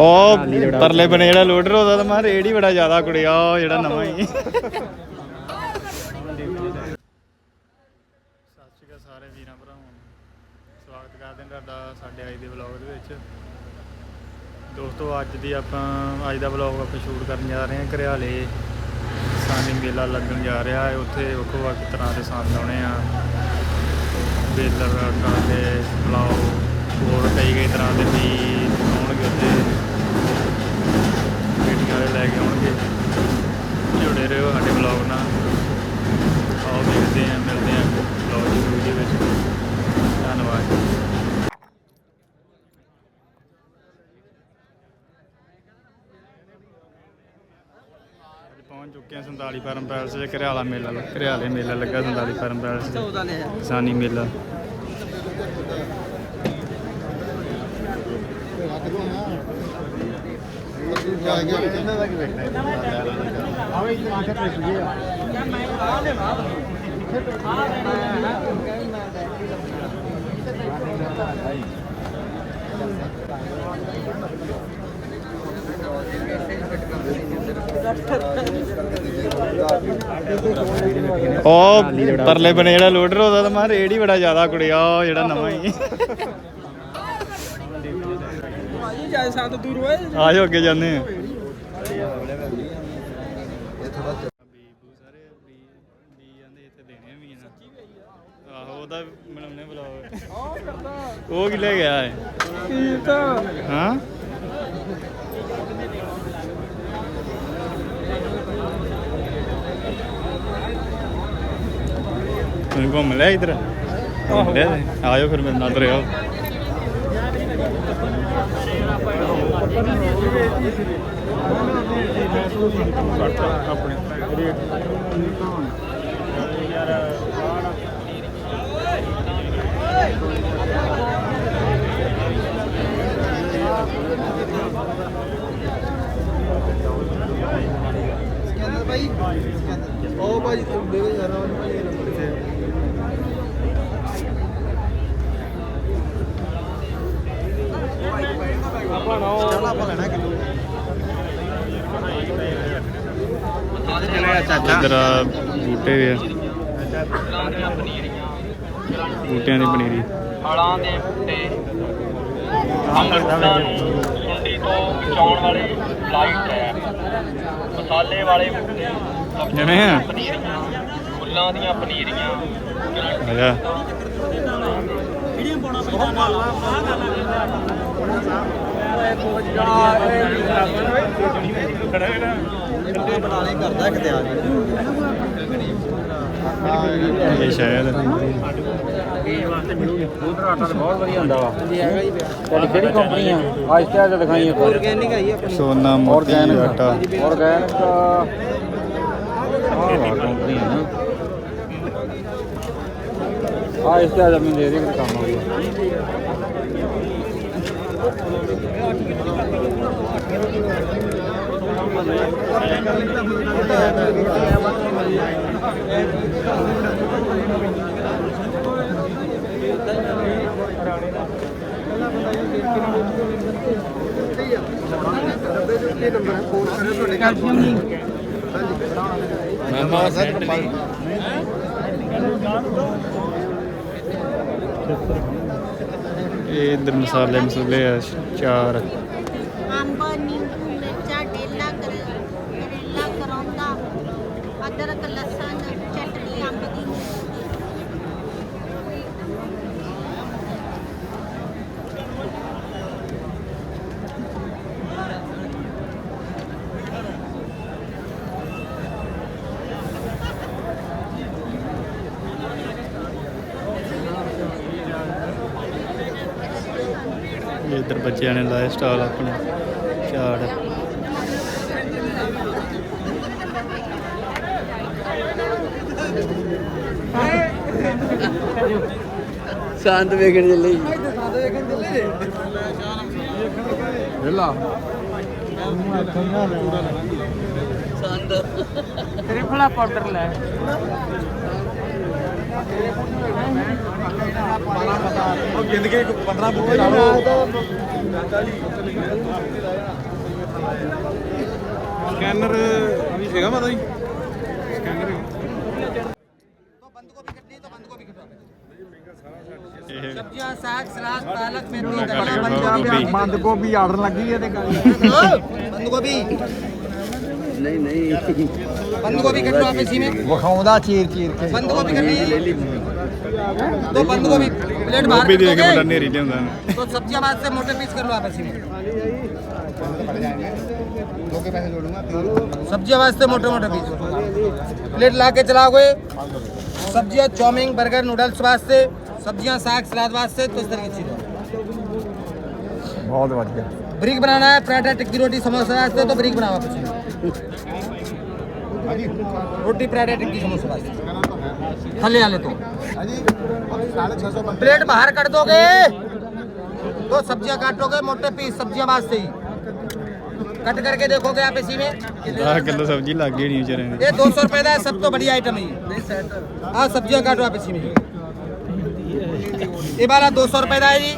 ਉਹ ਪਰਲੇ ਬਨੇ ਜਿਹੜਾ ਲੋਡਰ, ਉਹਦਾ ਤਾਂ ਮਾਰ ਰੇਟ ਹੀ ਬੜਾ ਜ਼ਿਆਦਾ ਕੁੜਿਆ ਉਹ ਜਿਹੜਾ ਨਵਾਂ ਹੀ। ਸਤਿ ਸ਼੍ਰੀ ਅਕਾਲ ਸਾਰੇ ਵੀਰਾਂ ਭਰਾਵਾਂ ਨੂੰ। ਸਵਾਗਤ ਕਰਦੇ ਹਾਂ ਤੁਹਾਡਾ ਸਾਡੇ ਅੱਜ ਦੇ ਵਲੌਗ ਦੇ ਵਿੱਚ। ਦੋਸਤੋ, ਅੱਜ ਦੀ ਆਪਾਂ, ਅੱਜ ਦਾ ਵਲੌਗ ਆਪਾਂ ਸ਼ੂਟ ਕਰਨ ਜਾ ਰਹੇ ਹਾਂ ਘਰਿਆਲੇ। ਸਾਨੀ ਮੇਲਾ ਲੱਗਣ ਜਾ ਰਿਹਾ ਹੈ। ਉੱਥੇ ਵੱਖੋ ਵੱਖ ਤਰ੍ਹਾਂ ਦੇ ਸੰਦ ਆਉਣੇ ਆ। ਬੇਲਰ ਕਾਂਦੇ ਪਲਾਓ ਹੋਰ ਕਈ ਕਈ ਤਰ੍ਹਾਂ ਦੇ ਵੀ ਆਉਣਗੇ ਉੱਥੇ। ਮੀਟਿੰਗ ਵਾਲੇ ਲੈ ਕੇ ਆਉਣਗੇ। ਜੁੜੇ ਰਹੋ ਸਾਡੇ ਵਲੌਗ ਨਾਲ। ਆਓ ਦੇਖਦੇ ਹਾਂ ਮਿਲਦੇ ਹਾਂ ਵਲੌਗ ਦੀ ਵੀਡੀਓ ਵਿੱਚ। ਧੰਨਵਾਦ। ਪਹੁੰਚ ਚੁੱਕੇ ਹਾਂ 47 ਫਾਰਮ ਪੈਲਸ 'ਚ ਘਰਿਆਲਾ ਮੇਲਾ ਲੱਗ- ਘਰਿਆਲੇ ਮੇਲਾ ਲੱਗਾ 47 ਫਾਰਮ ਪੈਲਸ ਕਿਸਾਨੀ ਮੇਲਾ। ਉਹ ਪਰਲੇ ਬਨੇ ਜਿਹੜਾ ਲੋਡਰ ਉਹਦਾ ਤਾਂ ਮਾਰ ਰੇਟ ਹੀ ਬੜਾ ਜ਼ਿਆਦਾ ਕੁੜਿਆ, ਉਹ ਜਿਹੜਾ ਨਵਾਂ ਹੀ। ਆ ਜਾਓ ਅੱਗੇ ਜਾਂਦੇ ਆ। ਆਹੋ ਉਹਦਾ ਬਣਾਉਣੇ ਬਲੌਗ ਉਹ ਕੀ ਲੈ ਗਿਆ ਹੈ ਹਾਂ? ਤੁਸੀਂ ਘੁੰਮ ਲਿਆ ਇਧਰ? ਘੁੰਮ ਲਿਆ ਜੀ? ਆ ਜਾਓ ਫਿਰ ਮੇਰੇ ਨਾਲ ਤੁਰੇ ਆਓ। ਆਪਣੇ ਰੇਟ ਸਕੈਨਰ ਭਾਈ ਉਹ ਭਾਜੀ ਤੁਹਾਨੂੰ ਦੇ ਦੇ ਯਾਰ ਉਹ ਭਾਜੀ ਆਪਾਂ ਨਾ ਚੱਲ ਆਪਾਂ ਲੈਣਾ ਕਿਲੋ ਇੱਧਰ ਆ ਬੂਟੇ ਵੀ ਆ। ਬੂਟਿਆਂ ਦੀ ਪਨੀਰੀ। ਫਲਾਂ ਦੇ ਬੂਟੇ ਅਮਰੂਦਾਂ ਨੂੰ ਸੁੰਡੀ ਤੋਂ ਬਚਾਉਣ ਵਾਲੇ ਲਾਈਟ ਹੈ। ਮਸਾਲੇ ਵਾਲੇ ਬੂਟੇ ਜਿਵੇਂ ਆ? ਪਨੀਰੀਆਂ ਫੁੱਲਾਂ ਦੀਆਂ ਪਨੀਰੀਆਂ। ਆ ਜਾ। ਬਣਾ ਲੈ ਕਰਦਾ ਕਿਤੇ ਆ ਇਹ ਸ਼ਾਇਦ। ਤੁਹਾਡੀ ਕਿਹੜੀ ਕੰਪਨੀ ਆ? ਅੱਜ ਤੇ ਅੱਜ ਦਿਖਾਈ ਇੱਕ ਆਰਗੈਨਿਕ ਆਈ ਆਪਣੀ। ਸੋਨਾ ਮੋਤੀ ਆਟਾ ਆਰਗੈਨਿਕ ਆਹ ਵਾ ਕੰਪਨੀ ਆ। ਨਾ ਆ ਇਸ ਤੇ ਅੱਜ ਮੈਨੂੰ ਦੇ ਦੇ ਕਿ ਕੰਮ ਹੋ ਗਿਆ ਡੱਬੇ ਦੇ ਉੱਤੇ ਇਹ ਇਧਰ ਮਸਾਲੇ ਮਸੂਲੇ ਆ ਚਾਰ। ਇਧਰ ਬੱਚਿਆਂ ਨੇ ਲਾਇਆ ਸਟਾਲ ਆਪਣਾ ਝਾੜ। ਸ਼ਾਂਤ ਵੇਖਣ ਚੱਲੇ ਵੇਲਾ। ਤ੍ਰਿਫਲਾ ਪਾਊਡਰ ਲੈ। ਉਹ ਜ਼ਿੰਦਗੀ 15 ਬੂਟੇ ਲਾ ਲਓ। ਸਕੈਨਰ ਵੀ ਹੈਗਾ ਮਾਤਾ ਜੀ? ਸਕੈਨਰ ਸਬਜ਼ੀਆਂ ਸਾਗ ਸਲਾਦ ਪਾਲਕ ਮੇਥੀ ਦਲਾ ਬੰਦ ਗੋਭੀ ਆਰਡਰ ਲੱਗੀ ਹੈ ਤੇ ਬੰਦ ਗੋਭੀ। ਨਹੀਂ ਨਹੀਂ। ਬੰਦ ਗੋਭੀ ਕੱਟੋ ਆਪੇ दो बंद को भी प्लेट बाहर भी दिए मटन नहीं रिले होता तो सब्ज़ियाँ बाद से मोटे पीस कर लो आप ऐसे सब्ज़ी आवाज़ से मोटे मोटे पीस। प्लेट ला के चला गए सब्ज़ियाँ चाउमीन बर्गर नूडल्स वास्ते सब्ज़ियाँ साग सलाद वास्ते तो इस तरह की चीज़। बहुत बढ़िया। ब्रिक बनाना है पराठा टिक्की रोटी समोसा वास्ते तो ब्रिक बनाओ आप रोटी पराठा टिक्की समोसा वास्ते थले वाले तो प्लेट बाहर कर दोगे तो सब्जियां काटोगे मोटे पीस सब्जियां वास्ते ही कट करके देखोगे आप इसी में 10 किलो सब्जी ਲੱਗ ਗਈ ਨਹੀਂ ਵਿਚਾਰੇ ये दो सौ रुपए का है, सब तो बढ़िया आइटम है ये हाँ सब्जियां काटो आप इसी में ये वाला दो सौ रुपए का है जी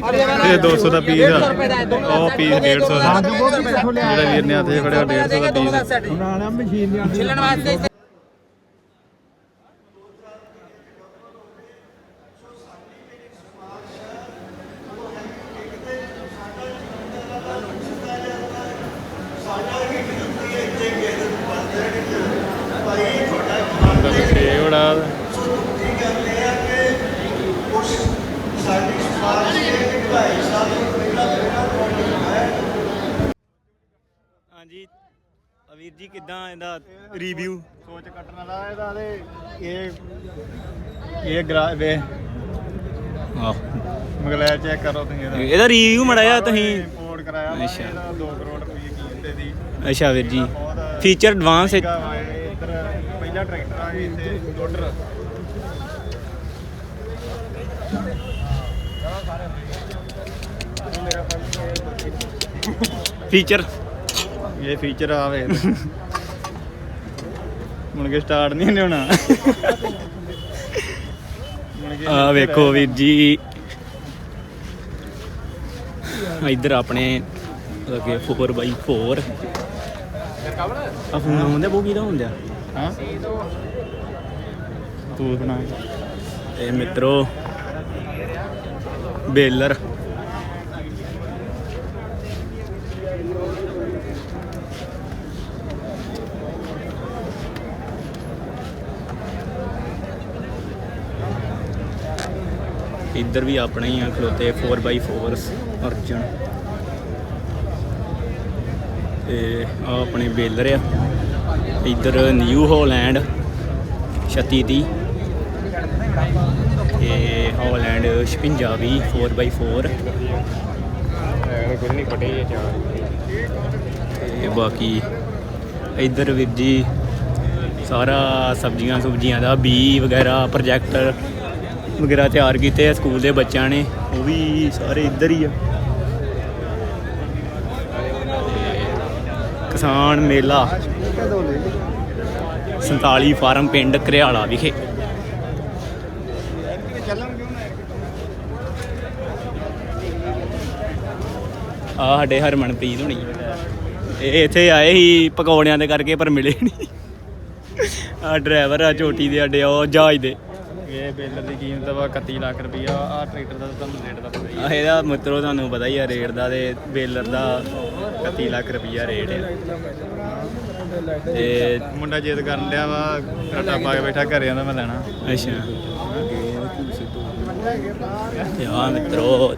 और ये वाला ਇਹ 200 ਦਾ ਪੀਸ डेढ़ ਆ सौ रुपए का है दोनों ਉਹ का ਪੀਸ set 150 ਦਾ दोनों का set, दोनों का set। ਜਿਹੜਾ ਵੀਰ ਨੇ ਹੱਥੇ ਫੜਿਆ 150 ਦਾ दोनों का ਪੀਸ set है। ਨਾਲੇ ਮਸ਼ੀਨ ਦੀ छिलने वास्ते इसे- ਹਾਂਜੀ ਅਵੀਰ ਜੀ ਕਿਦਾਂ ਇਹਦਾ ਰਿਵਿਊ ਸੋਚ ਕੱਟਣ ਵਾਲਾ ਇਹਦਾ ਤੇ ਇਹ ਇਹ ਗਰਾ ਵੇ। ਆਹ। ਮਗਲੈ ਚੈੱਕ ਕਰੋ ਤੁਸੀਂ ਇਹਦਾ। ਇਹਦਾ ਰਿਵਿਊ ਮੜਾਇਆ ਤੁਸੀਂ ਇੰਪੋਰਟ ਕਰਾਇਆ। ਇਹਦਾ 2 ਕਰੋੜ ਰੁਪਏ ਕੀਮਤ ਦੀ। ਅੱਛਾ ਵੀਰ ਜੀ। ਫੀਚਰ ਐਡਵਾਂਸ ਇੱਧਰ ਪਹਿਲਾ ਟਰੈਕਟਰ ਆ ਜੀ ਇੱਥੇ ਲੋਡਰ ਫੀਚਰ ਇਹ ਫੀਚਰ ਆ ਵੇ। ਮੁੜ ਕੇ ਸਟਾਰਟ ਨਹੀਂ ਹੁੰਦੇ ਹੋਣਾ। ਆ ਵੇਖੋ ਵੀਰ ਜੀ। ਇੱਧਰ ਆਪਣੇ ਲੱਗੇ 4x4 ਆ ਫੋਨ ਆਉਂਦਾ ਬੋ ਕਿਹਦਾ ਹੁੰਦਾ? ਹਾਂ? ਤੂੰ ਬਣਾ। ਇਹ ਮਿੱਤਰੋ, ਬੇਲਰ। ਇੱਧਰ ਵੀ ਆਪਣੇ ਹੀ ਆ ਖਲੋਤੇ 4x4s ਅਰਜਨ। ਤੇ ਆ ਆਪਣੇ ਬੇਲਰ ਆ। ਇੱਧਰ ਨਿਊ ਹਾਲੈਂਡ 3630 ਇਹ ਹਾਲੈਂਡ 56 ਵੀ 4x4 ਕੋਈ ਨਹੀਂ ਫਟੇ ਤੇ ਬਾਕੀ ਇੱਧਰ ਵੀਰ ਜੀ, ਸਾਰਾ ਸਬਜ਼ੀਆਂ ਸੁਬਜ਼ੀਆਂ ਦਾ ਬੀ ਵਗੈਰਾ ਪ੍ਰੋਜੈਕਟਰ ਵਗੈਰਾ ਤਿਆਰ ਕੀਤੇ ਆ ਸਕੂਲ ਦੇ ਬੱਚਿਆਂ ਨੇ, ਉਹ ਵੀ ਸਾਰੇ ਇੱਧਰ ਹੀ ਆ। ਕਿਸਾਨ ਮੇਲਾ 47 ਫਾਰਮ ਪਿੰਡ ਘਰਿਆਲਾ ਵਿਖੇ। ਆ ਸਾਡੇ ਹਰਮਨਪ੍ਰੀਤ ਹੋਣੀ। ਇਹ ਇੱਥੇ ਆਏ ਸੀ ਪਕੌੜਿਆਂ ਦੇ ਕਰਕੇ ਪਰ ਮਿਲੇ ਨਹੀਂ ਆ ਡਰਾਈਵਰ ਆ ਝੋਟੀ ਦੇ ਸਾਡੇ ਉਹ ਜਹਾਜ਼ ਦੇ। ਇਹ ਬੇਲਰ ਦੀ ਕੀਮਤ ਵਾ 31 ਲੱਖ ਰੁਪਈਆ। ਆ ਟਰੈਕਟਰ ਦਾ ਤੁਹਾਨੂੰ ਰੇਟ ਦਾ ਪਤਾ ਹੀ ਆ। ਇਹਦਾ ਮਿੱਤਰੋ ਤੁਹਾਨੂੰ ਪਤਾ ਹੀ ਆ ਰੇਟ ਦਾ ਤੇ ਬੇਲਰ ਦਾ 31 ਲੱਖ ਰੁਪਈਆ ਰੇਟ ਹੈ ਤੇ ਮੁੰਡਾ ਜਿੱਦ ਕਰਨ ਲਿਆ ਵਾ ਰੱਟਾ ਪਾ ਕੇ ਬੈਠਾ ਘਰੇ ਆਂਦਾ ਮੈਂ ਲੈਣਾ। ਅੱਛਾ। ਤੇ ਆ ਮਿੱਤਰੋ।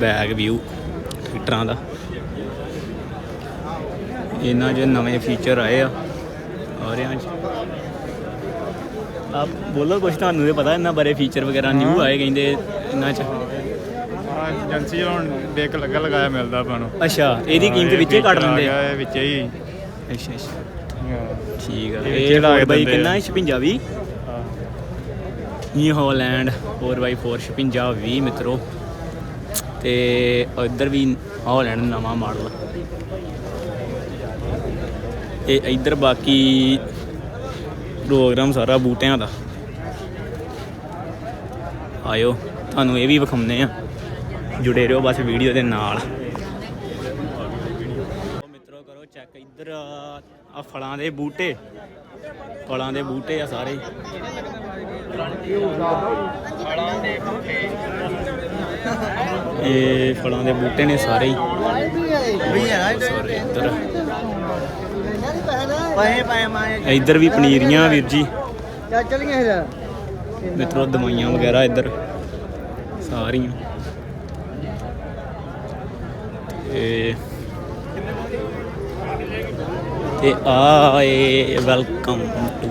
ਬੈਗ ਵਿਊ ਟਰੈਕਟਰਾਂ ਦਾ। ਇਹਨਾਂ 'ਚ ਨਵੇਂ ਫੀਚਰ ਆਏ ਆ ਔਰਿਆਂ 'ਚ। ਆਪ ਬੋਲੋ ਕੁਛ ਤੁਹਾਨੂੰ ਤੇ ਪਤਾ ਇਹਨਾਂ ਬਾਰੇ ਫੀਚਰ ਵਗੈਰਾ ਨਿਊ ਆਏ ਕਹਿੰਦੇ ਇਹਨਾਂ 'ਚ। ਏਜੰਸੀ ਹੁਣ ਡੇਕ ਲੱਗਾ ਲਗਾਇਆ ਮਿਲਦਾ ਆਪਾਂ ਨੂੰ। ਅੱਛਾ ਇਹਦੀ ਕੀਮਤ ਵਿੱਚੇ ਕੱਟ feature ਆ? ਲੈਂਦੇ ਇਹ ਵਿੱਚੇ ਹੀ। ਅੱਛਾ ਅੱਛਾ। ਹਾਂ। ਠੀਕ ਆ। ਇਹ ਹੋਰ ਬਾਈ ਕਿੰਨਾ ਆ। ਹੈ? 56 20 ਹਾਂ। ਨਿਊ ਹਾਲੈਂਡ 4x4 56 20 ਮਿੱਤਰੋ। ਤੇ ਇੱਧਰ ਵੀ ਹਾਲੈਂਡ ਨਵਾਂ ਮਾਡਲ। ਇਹ ਇੱਧਰ ਬਾਕੀ ਪ੍ਰੋਗਰਾਮ ਸਾਰਾ ਬੂਟਿਆਂ ਦਾ। ਆਇਓ ਤੁਹਾਨੂੰ ਇਹ ਵੀ ਵਿਖਾਉਂਦੇ ਆ। ਜੁੜੇ ਰਹੋ ਬਸ ਵੀਡੀਓ ਦੇ ਨਾਲ। ਮਿੱਤਰੋ ਕਰੋ ਚੈੱਕ ਇੱਧਰ ਆ ਫਲਾਂ ਦੇ ਬੂਟੇ। ਫਲਾਂ ਦੇ ਬੂਟੇ ਆ ਸਾਰੇ। ਫਲਾਂ ਦੇ ਬੂਟੇ ਇਹ ਫਲਾਂ ਦੇ ਬੂਟੇ ਨੇ ਸਾਰੇ ਹੀ। ਸਾਰੇ ਇੱਧਰ। ਪਾਏ ਪਾਏ ਮਾਏ ਇੱਧਰ ਵੀ ਪਨੀਰੀਆਂ ਵੀਰ ਜੀ। ਚੱਲ ਫਿਰ। ਮਿੱਤਰੋ ਦਵਾਈਆਂ ਵਗੈਰਾ ਇੱਧਰ। ਸਾਰੀਆਂ। ਤੇ ਤੇ ਆ ਏ ਵੈਲਕਮ ਟੂ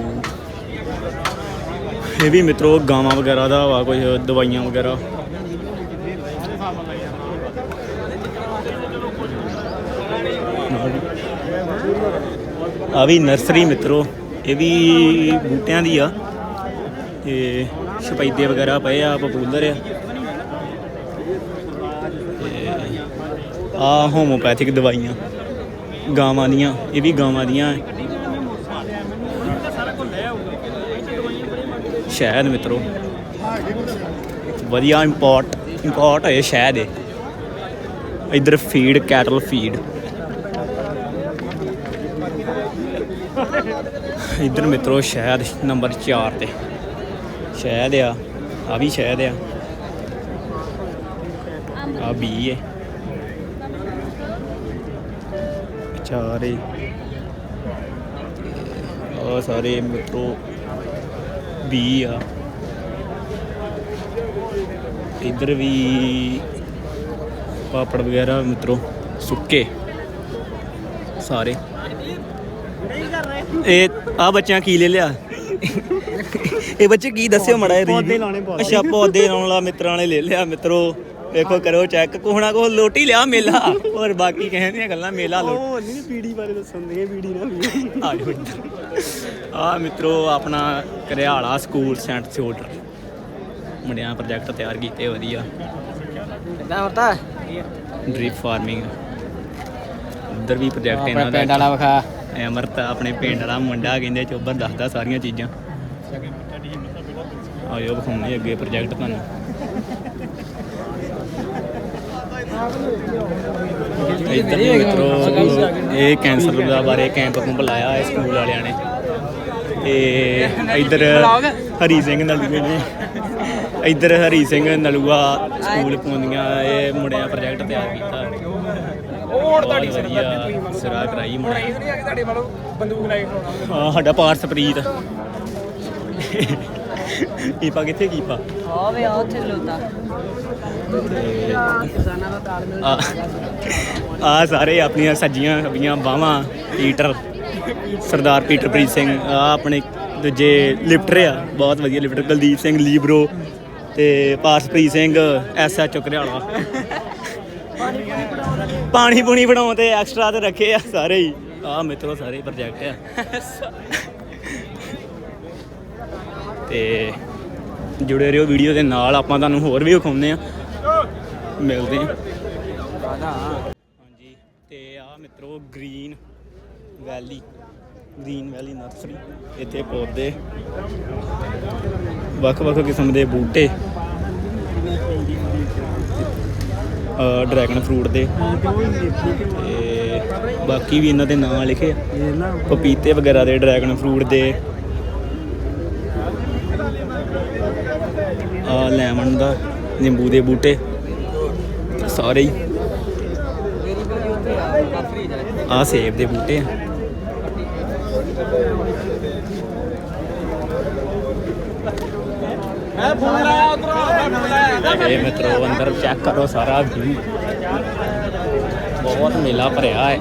ਇਹ ਵੀ ਮਿੱਤਰੋ ਗਾਵਾਂ ਵਗੈਰਾ ਦਾ ਵਾ ਕੁਝ ਦਵਾਈਆਂ ਵਗੈਰਾ। ਆ ਵੀ ਨਰਸਰੀ ਮਿੱਤਰੋ, ਇਹ ਵੀ ਬੂਟਿਆਂ ਦੀ ਆ। ਤੇ ਸਪੈਦੇ ਵਗੈਰਾ ਪਏ ਆ, ਪਪੂਲਰ ਆ। ਆ ਹੋਮੋਪੈਥਿਕ ਦਵਾਈਆਂ, ਗਾਵਾਂ ਦੀਆਂ, ਇਹ ਵੀ ਗਾਵਾਂ ਦੀਆਂ। ਸ਼ਹਿਦ ਮਿੱਤਰੋ, ਵਧੀਆ ਇੰਪੋਰਟ ਇੰਪੋਰਟ ਹੋਏ ਸ਼ਹਿਦ ਇਹ। ਇੱਧਰ ਫੀਡ ਕੈਟਲ ਫੀਡ ਇੱਧਰ ਮਿੱਤਰੋ, ਸ਼ਹਿਦ ਨੰਬਰ 4 ਤੇ। ਸ਼ਹਿਦ ਆ ਆ ਵੀ ਸ਼ਹਿਦ ਆ। ਆ ਬੀ ਹੈ ਚਾਰੇ ਆ ਸਾਰੇ ਮਿੱਤਰੋ ਬੀ ਆ। ਇੱਧਰ ਵੀ ਪਾਪੜ ਵਗੈਰਾ ਮਿੱਤਰੋ ਸੁੱਕੇ ਸਾਰੇ। ਇਹ ਆ ਬੱਚਿਆਂ ਕੀ ਲੈ ਲਿਆ? ਇਹ ਬੱਚੇ ਕੀ ਦੱਸਿਓ ਮੜਾ ਪੌਦੇ ਲਾਉਣੇ ਅੱਛਾ ਪੌਦੇ ਲਾਉਣ ਵਾਲਾ ਮਿੱਤਰਾਂ ਨੇ ਲੈ ਲਿਆ ਮਿੱਤਰੋ। ਵੇਖੋ ਕਰੋ ਚੈੱਕ ਕੋਹਣਾ ਕੋ ਲੋਟੀ ਲਿਆ ਮੇਲਾ। ਹੋਰ ਬਾਕੀ ਕਹਿੰਦੀਆਂ ਗੱਲਾਂ ਮੇਲਾ ਲੋਟ। ਉਹ ਨਹੀਂ ਪੀੜੀ ਬਾਰੇ ਦੱਸਣ ਦੇ ਪੀੜੀ ਨਾ ਵੀ। ਆ ਜਾਓ ਇੱਧਰ। ਆ ਮਿੱਤਰੋ ਆਪਣਾ ਕਰਿਆਲਾ ਸਕੂਲ ਸੈਂਟ ਸਿਓਟਰ ਮੁੰਡਿਆਂ ਪ੍ਰੋਜੈਕਟ ਤਿਆਰ ਕੀਤੇ ਵਧੀਆ। ਕਿੱਦਾਂ ਹੁੰਦਾ ਡ੍ਰਿਪ ਫਾਰਮਿੰਗ ਉਧਰ ਵੀ ਪ੍ਰੋਜੈਕਟ ਇਹਨਾਂ ਦਾ ਪਿੰਡ ਵਾਲਾ ਵਿਖਾ। ਇਹ ਅਮਰਤ ਆਪਣੇ ਪਿੰਡ ਵਾਲਾ ਮੁੰਡਾ ਕਹਿੰਦੇ ਚੋਬਰ ਦੱਸਦਾ ਸਾਰੀਆਂ ਚੀਜ਼ਾਂ। ਆਇਓ ਵਿਖਾਉਂਦੇ ਅੱਗੇ ਪ੍ਰੋਜੈਕਟ ਤੁਹਾਨੂੰ। ਇੱਧਰ ਵੀ ਮਿੱਤਰੋ ਇਹ ਕੈਂਸਰ ਦਾ ਬਾਰੇ ਕੈਂਪ ਕੁੰਭ ਲਾਇਆ ਹੈ ਸਕੂਲ ਵਾਲਿਆਂ ਨੇ। ਤੇ ਇੱਧਰ ਹਰੀ ਸਿੰਘ ਨਲੂਏ ਨੇ। ਇੱਧਰ ਹਰੀ ਸਿੰਘ ਨਲੂਆ ਸਕੂਲ ਪਾਉਂਦੀਆਂ ਇਹ ਮੁੰਡਿਆਂ ਪ੍ਰੋਜੈਕਟ ਤਿਆਰ ਕੀਤਾ। ਉਹ ਤੁਹਾਡੀ ਵਧੀਆ ਸਿਰਾ ਕਰਾਈ ਮੁੰਡਾ ਤੁਹਾਡੇ ਵੱਲੋਂ ਬੰਦੂਕ ਹਾਂ ਸਾਡਾ ਪਾਰਸ ਪ੍ਰੀਤ ਕੀਪਾ ਕਿੱਥੇ ਕੀਪਾ ਆਵੇ ਆ ਉੱਥੇ ਖਲੋਤਾ ਕਿਸਾਨਾਂ ਦਾ ਤਾਲਮੇਲ ਆ ਸਾਰੇ ਆਪਣੀਆਂ ਸੱਜੀਆਂ ਖੱਬੀਆਂ ਬਾਹਾਂ ਪੀਟਰ ਸਰਦਾਰ ਪੀਟਰਪ੍ਰੀਤ ਸਿੰਘ ਆ ਆਪਣੇ ਦੂਜੇ ਲਿਫਟਰ ਆ ਬਹੁਤ ਵਧੀਆ ਲਿਫਟਰ ਕੁਲਦੀਪ ਸਿੰਘ ਲੀਬਰੋ ਤੇ ਪਾਰਸਪ੍ਰੀਤ ਸਿੰਘ ਐਸਐਚਓ ਘਰਿਆਲਾ ਪਾਣੀ ਪੂਣੀ ਬਣਾਉਣ ਤੇ ਐਕਸਟਰਾ ਤੇ ਰੱਖੇ ਆ ਸਾਰੇ ਹੀ। ਆ ਮਿੱਤਰੋ ਸਾਰੇ ਪ੍ਰੋਜੈਕਟ ਆ। ਤੇ ਜੁੜੇ ਰਹੋ ਵੀਡੀਓ ਦੇ ਨਾਲ ਆਪਾਂ ਤੁਹਾਨੂੰ ਹੋਰ ਵੀ ਵਿਖਾਉਂਦੇ ਆ ਮਿਲਦੇ ਆ ਹਾਂਜੀ ਤੇ ਆ ਮਿੱਤਰੋ green valley green valley nursery ਇੱਥੇ ਪੌਦੇ ਵੱਖ-ਵੱਖ ਕਿਸਮ ਦੇ ਬੂਟੇ ਡਰੈਗਨ ਫਰੂਟ ਦੇ ਤੇ ਬਾਕੀ ਵੀ ਇਹਨਾਂ ਦੇ ਨਾਂ ਲਿਖੇ ਆ। ਪਪੀਤੇ ਵਗੈਰਾ ਦੇ ਡਰੈਗਨ ਫਰੂਟ ਦੇ ਆ ਲੈਮਨ ਦਾ, ਨਿੰਬੂ ਦੇ ਬੂਟੇ, ਸਾਰੇ ਹੀ। ਆ ਸੇਬ ਦੇ ਬੂਟੇ ਆ। ਇਹ ਮਿੱਤਰੋ, ਅੰਦਰ ਚੈੱਕ ਕਰੋ ਸਾਰਾ ਵਿਊ ਬਹੁਤ ਮੇਲਾ ਭਰਿਆ ਹੈ।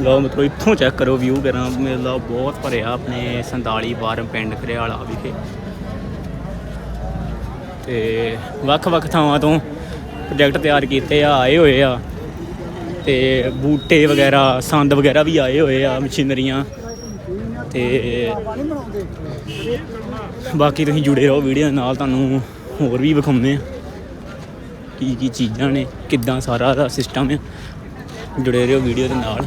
ਲਓ ਮਿੱਤਰੋ, ਇੱਥੋਂ ਚੈੱਕ ਕਰੋ ਵਿਊ ਕਰਾਂ ਮੇਲਾ ਬਹੁਤ ਭਰਿਆ ਆਪਣੇ 47 ਬਾਰਮ ਪਿੰਡ ਘਰਿਆਲਾ ਵਿਖੇ। ਤੇ ਵੱਖ-ਵੱਖ ਥਾਵਾਂ ਤੋਂ ਪ੍ਰੋਜੈਕਟ ਤਿਆਰ ਕੀਤੇ ਆ, ਆਏ ਹੋਏ ਆ। ਤੇ ਬੂਟੇ ਵਗੈਰਾ, ਸੰਦ ਵਗੈਰਾ ਵੀ ਆਏ ਹੋਏ ਆ, ਮਸ਼ੀਨਰੀਆਂ। ਤੇ ਬਾਕੀ ਤੁਸੀਂ ਜੁੜੇ ਰਹੋ ਵੀਡੀਓ ਨਾਲ, ਤੁਹਾਨੂੰ ਹੋਰ ਵੀ ਵਿਖਾਉਂਦੇ ਆ। ਕੀ ਕੀ ਚੀਜ਼ਾਂ ਨੇ, ਕਿੱਦਾਂ ਸਾਰਾ ਦਾ ਸਿਸਟਮ ਆ। ਜੁੜੇ ਰਹੋ ਵੀਡੀਓ ਦੇ ਨਾਲ।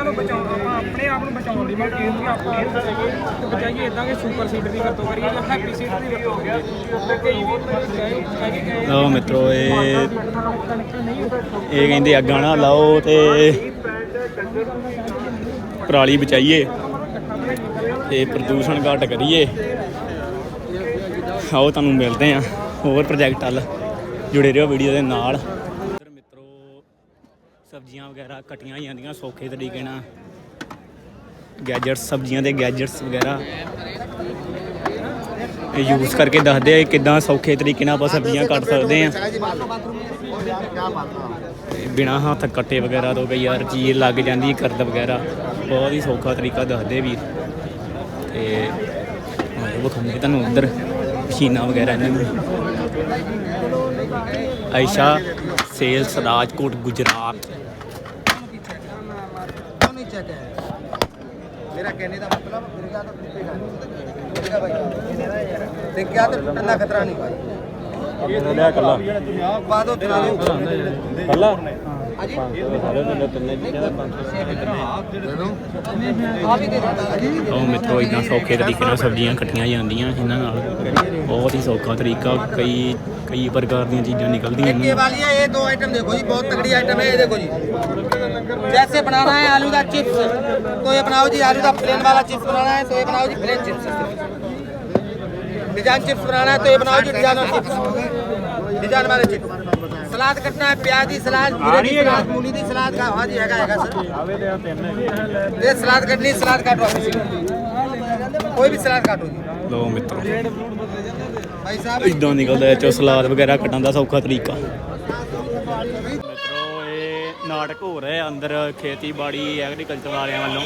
ਇਹਨਾਂ ਨੂੰ ਬਚਾਉਣ ਆਪਾਂ ਆਪਣੇ ਆਪ ਨੂੰ ਬਚਾਉਣ ਦੀ ਮੈਂ ਕਹਿੰਦੀ ਆਪਾਂ ਬਚਾਈਏ ਇਦਾਂ ਕਿ ਸੁਪਰ ਸੀਡਰ ਦੀ ਵਰਤੋਂ ਕਰੀਏ ਜਾਂ ਹੈਪੀ ਸੀਡਰ ਦੀ ਵਰਤੋਂ ਕਰੀਏ। ਕਈ ਵੀ ਕਹੇ ਕਹੇ ਲਓ ਮਿੱਤਰੋ ਇਹ ਇਹ ਕਹਿੰਦੇ ਅੱਗਾਂ ਨਾ ਲਾਓ ਤੇ ਪਰਾਲੀ ਬਚਾਈਏ ਤੇ ਪ੍ਰਦੂਸ਼ਣ ਘੱਟ ਕਰੀਏ। ਆਓ ਤੁਹਾਨੂੰ ਮਿਲਦੇ ਆ ਹੋਰ ਪ੍ਰੋਜੈਕਟ ਵੱਲ। ਜੁੜੇ ਰਹੋ ਵੀਡੀਓ ਦੇ ਨਾਲ। ਸਬਜ਼ੀਆਂ ਵਗੈਰਾ ਕਟੀਆਂ ਜਾਂਦੀਆਂ ਸੌਖੇ ਤਰੀਕੇ ਨਾਲ। ਗੈਜਟਸ ਸਬਜ਼ੀਆਂ ਦੇ ਗੈਜਟਸ ਵਗੈਰਾ। ਇਹ ਯੂਜ਼ ਕਰਕੇ ਦੱਸਦੇ ਆ ਕਿਦਾਂ ਸੌਖੇ ਤਰੀਕੇ ਨਾਲ ਆਪਾਂ ਸਬਜ਼ੀਆਂ ਕੱਟ ਸਕਦੇ ਆ। ਬਿਨਾ ਹੱਥ ਕੱਟੇ ਵਗੈਰਾ ਤੋਂ ਕਈ ਯਾਰ ਚੀਜ਼ ਲੱਗ ਜਾਂਦੀ ਕਰਦ ਵਗੈਰਾ। ਬਹੁਤ ਹੀ ਸੌਖਾ ਤਰੀਕਾ ਦੱਸਦੇ ਵੀਰ। ਤੇ ਉਹ ਵਿਖਾਉਂਦੇ ਤੁਹਾਨੂੰ ਉਧਰ ਮਸ਼ੀਨਾਂ ਵਗੈਰਾ ਇਹਨਾਂ ਨੂੰ। ਆਇਸ਼ਾ ਸੇਲਸ ਰਾਜਕੋਟ ਗੁਜਰਾਤ। ਲੈ ਕੇ ਮੇਰਾ ਕਹਿਣੇ ਦਾ ਮਤਲਬ ਫਿਰਗਾ ਤਾਂ ਟੁੱਟੇਗਾ ਨਹੀਂ ਫਿਰਗਾ ਭਾਈ। ਤੇ ਕਿਆ ਤੇ ਟੁੱਟਣ ਖਤਰਾ ਨਹੀਂ ਭਾਈ। ਇਹ ਕੱਲਾ ਪਾ ਦੋ ਦਿਨਾਂ ਦੇ ਕੱਲਾ ਸੌਖੇ ਤਰੀਕੇ ਨਾਲ ਸਬਜ਼ੀਆਂ ਕੱਟੀਆਂ ਜਾਂਦੀਆਂ ਇਹਨਾਂ ਨਾਲ। ਬਹੁਤ ਹੀ ਸੌਖਾ ਤਰੀਕਾ। ਕਈ ਕਈ ਪ੍ਰਕਾਰ ਦੀਆਂ ਚੀਜ਼ਾਂ ਨਿਕਲਦੀਆਂ एक ये ਇਹਨਾਂ वाली है ये दो आइटम देखो जी बहुत तगड़ी आइटम है ये देखो जी जैसे बनाना है आलू का चिप्स तो ये बनाओ जी आलू का प्लेन वाला चिप्स बनाना है तो ये बनाओ जी प्लेन चिप्स डिजाइन चिप्स बनाना है तो ये बनाओ जी डिजाइन चिप्स डिजाइन वाले चिप्स सलाद कटना है प्याज की सलाद जीरे की सलाद मूली की सलाद का हाँ जी हैगा हैगा सर ये सलाद कटनी सलाद काटो आप किसी को। कोई भी सलाद काटो जी ਲੋ ਮਿੱਤਰੋ भाई साहब ਇਦਾਂ ਨਿਕਲਦਾ ਚੋ ਸਲਾਦ ਵਗੈਰਾ ਕੱਟਣ ਦਾ ਸੌਖਾ ਤਰੀਕਾ। ਮਿੱਤਰੋ ਇਹ ਨਾਟਕ ਹੋ ਰਿਹਾ ਅੰਦਰ ਖੇਤੀਬਾੜੀ ਐਗਰੀਕਲਚਰ ਵਾਲਿਆਂ ਵੱਲੋਂ।